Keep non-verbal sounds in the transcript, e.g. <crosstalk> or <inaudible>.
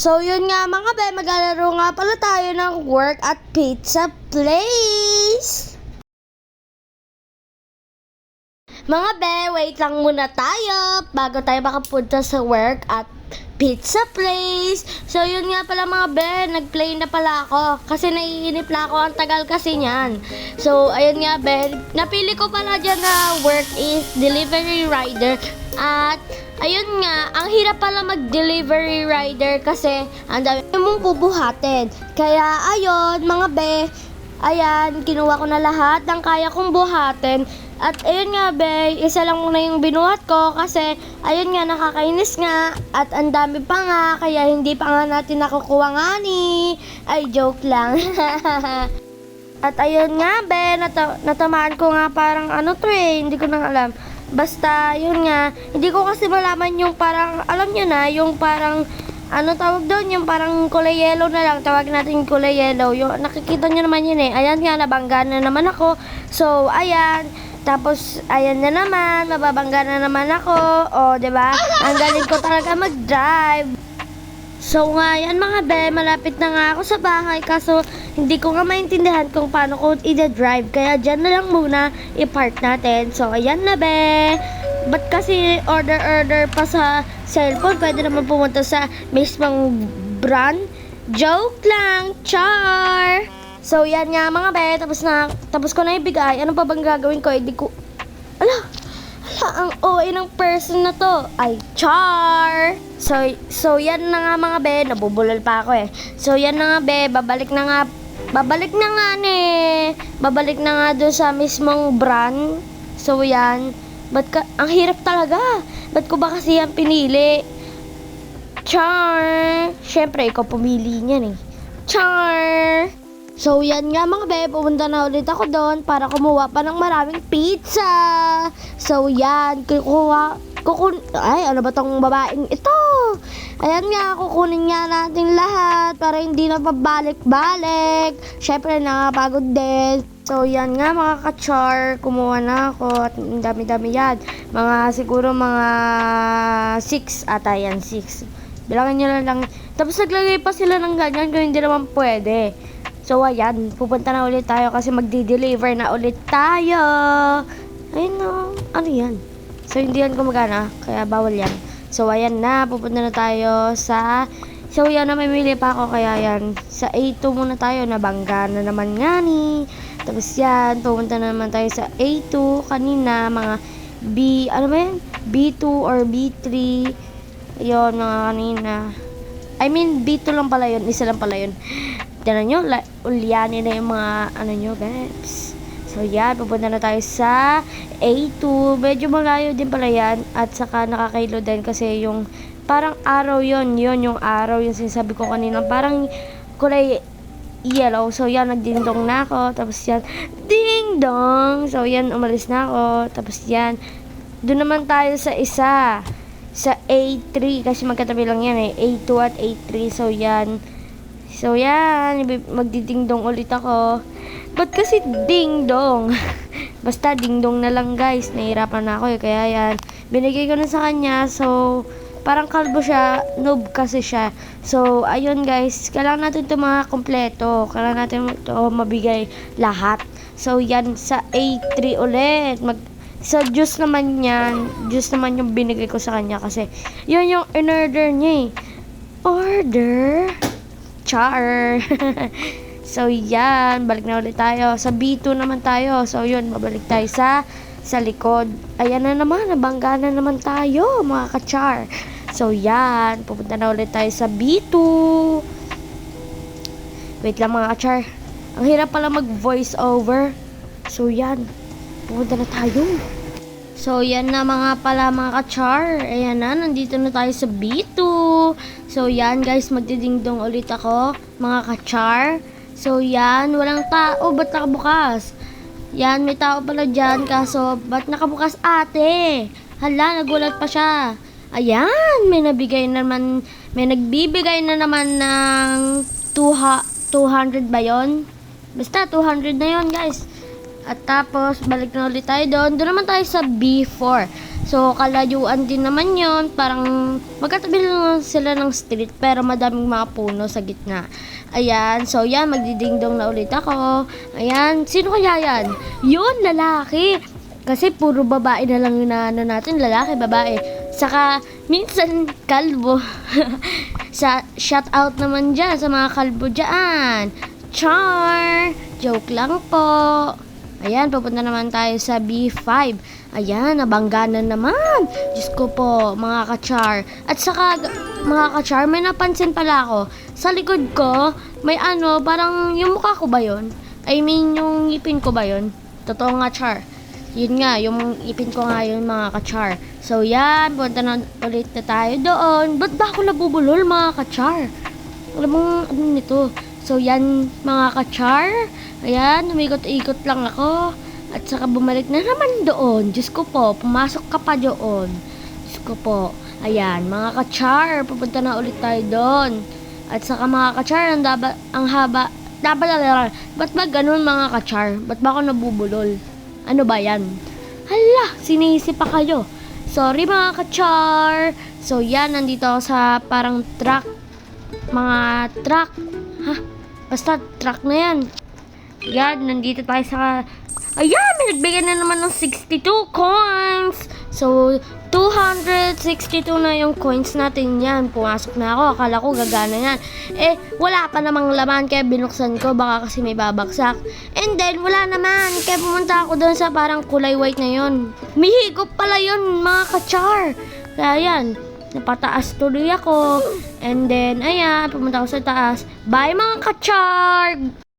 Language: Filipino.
So, yun nga mga be, maglalaro nga pala tayo ng work at pizza place. Mga be, wait lang muna tayo bago tayo makapunta sa work at pizza place. So, yun nga pala mga be, nag-play na pala ako. Kasi naiinip na ako, ang tagal kasi niyan. So, ayun nga be, napili ko pala dyan na work is delivery rider. At, ayun nga, ang hirap pala mag-delivery rider kasi ang dami mong bubuhatin. Kaya, ayun, mga be, ayan, kinuha ko na lahat ng kaya kong buhatin. At ayun nga, be, isa lang muna yung binuhat ko kasi ayun nga, nakakainis nga at ang dami pa nga kaya hindi pa nga natin nakukuha nga ni. Ay, joke lang. <laughs> at ayun nga, be, nata- natamaan ko nga parang ano to eh, hindi ko na alam. Basta, yun nga, hindi ko kasi malaman yung parang, alam nyo na, yung parang, ano tawag doon, yung parang kulay yellow na lang, tawag natin kulay yellow. Yung, nakikita nyo naman yun eh. Ayan nga, nabangga na naman ako. So, ayan. Tapos, ayan na naman, mababangga na naman ako. O, ba diba? Ang galing ko talaga mag-drive. So nga yan mga be, malapit na nga ako sa bahay kaso hindi ko nga maintindihan kung paano ko i-drive kaya dyan na lang muna i-park natin. So ayan na be. Ba't kasi order-order pa sa cellphone? Pwede naman pumunta sa mismong brand? Joke lang, char! So yan nga mga be, tapos na, tapos ko na ibigay. Ano pa bang gagawin ko? Hindi ko, ala, ala, ang OA ng person na to ay char! So, so yan na nga mga be, nabubulol pa ako eh. So yan na nga be, babalik na nga, babalik na nga ni, babalik na nga doon sa mismong brand. So yan, ba't ka, ang hirap talaga. Ba't ko ba kasi yan pinili? Char! Siyempre, ikaw pumili niyan eh. Char! So, yan nga mga be, pumunta na ulit ako doon para kumuha pa ng maraming pizza. So, yan, kukuha, kukun, ay, ano ba tong babaeng ito? Ayan nga, kukunin nga natin lahat para hindi na pabalik-balik. Siyempre, nakapagod din. So, yan nga mga ka-char, kumuha na ako at dami-dami yan. Mga, siguro mga 6 ata yan, 6. Bilangin nyo na lang. Tapos naglagay pa sila ng ganyan kung hindi naman pwede. So, ayan. Pupunta na ulit tayo kasi magdi-deliver na ulit tayo. Ayun na. Ano yan? So, hindi yan gumagana. Kaya bawal yan. So, ayan na. Pupunta na tayo sa... So, yan na. Mamili pa ako. Kaya yan. Sa A2 muna tayo. Nabangga na naman nga ni. Tapos yan. Pupunta na naman tayo sa A2. Kanina, mga B... Ano ba yan? B2 or B3. Ayun, mga kanina. I mean, B2 lang pala yun. Isa lang pala yun. Tinan nyo, ulyanin na yung mga, ano nyo, babes. So, yan, pupunta na tayo sa A2. Medyo malayo din pala yan. At saka nakakailo din kasi yung, parang araw yon yon yung araw, yung sinasabi ko kanina. Parang kulay yellow. So, yan, nagdindong na ako. Tapos yan, ding dong. So, yan, umalis na ako. Tapos yan, doon naman tayo sa isa. Sa A3. Kasi magkatabi lang yan eh. A2 at A3. So, yan. So, yan. Magdidingdong ulit ako. Ba't kasi ding-dong? <laughs> Basta ding-dong na lang, guys. Nahirapan na ako eh. Kaya yan. Binigay ko na sa kanya. So, parang kalbo siya. Noob kasi siya. So, ayun guys. Kailangan natin ito mga kompleto. Kailangan natin ito mabigay lahat. So, yan. Sa A3 ulit. Mag, sa juice naman yan. Juice naman yung binigay ko sa kanya. Kasi, yun yung in-order niya eh. Order? Char. <laughs> so, yan. Balik na ulit tayo. Sa B2 naman tayo. So, yun. Babalik tayo sa sa likod. Ayan na naman. Nabangga na naman tayo, mga ka-char. So, yan. Pupunta na ulit tayo sa B2. Wait lang, mga ka-char. Ang hirap pala mag-voice over. So, yan. Pupunta na tayo. So, yan na mga pala mga ka-char. Ayan na, nandito na tayo sa B2. So, yan guys, magdidingdong ulit ako, mga ka-char. So, yan, walang tao. Ba't nakabukas? Yan, may tao pala dyan. Kaso, ba't nakabukas ate? Hala, nagulat pa siya. Ayan, may nabigay naman, may nagbibigay na naman ng 200 ba yon? Basta, 200 na yon guys. At tapos, balik na ulit tayo doon. Doon naman tayo sa B4. So, kalayuan din naman yon Parang magkatabi lang sila ng street pero madaming mga puno sa gitna. Ayan, so yan, magdidingdong na ulit ako. Ayan, sino kaya yan? Yun, lalaki. Kasi puro babae na lang yung naano natin, lalaki, babae. Saka, minsan, kalbo. <laughs> sa shout out naman dyan sa mga kalbo dyan. Char! Joke lang po. Ayan, papunta naman tayo sa B5. Ayan, nabangga na naman. Diyos ko po, mga kachar. At saka, mga kachar, may napansin pala ako. Sa likod ko, may ano, parang yung mukha ko ba yon? I mean, yung ngipin ko ba yon? Totoo nga, char. Yun nga, yung ipin ko nga yun mga kachar. So yan, punta na ulit na tayo doon. Ba't ba ako nabubulol mga kachar? Alam mo, ano nito? So yan, mga kachar. Ayan, umikot-ikot lang ako. At saka bumalik na naman doon. Diyos ko po, pumasok ka pa doon. Diyos ko po. Ayan, mga kachar, pupunta na ulit tayo doon. At saka mga kachar, ang, daba, ang haba, dapat ba't ba ganun mga kachar? Ba't ba ako nabubulol? Ano ba yan? Hala, sinisi pa kayo. Sorry mga kachar. So yan, nandito ako sa parang truck. Mga truck. Ha? Basta truck na yan. Yan, nandito tayo sa... Ayan, may na naman ng 62 coins. So, 262 na yung coins natin yan. Pumasok na ako. Akala ko gagana yan. Eh, wala pa namang laman kaya binuksan ko. Baka kasi may babagsak. And then, wala naman. Kaya pumunta ako doon sa parang kulay white na yon. Mihigop pala yon mga kachar. Kaya yan, napataas tuloy ako. And then, ayan, pumunta ako sa taas. Bye mga kachar!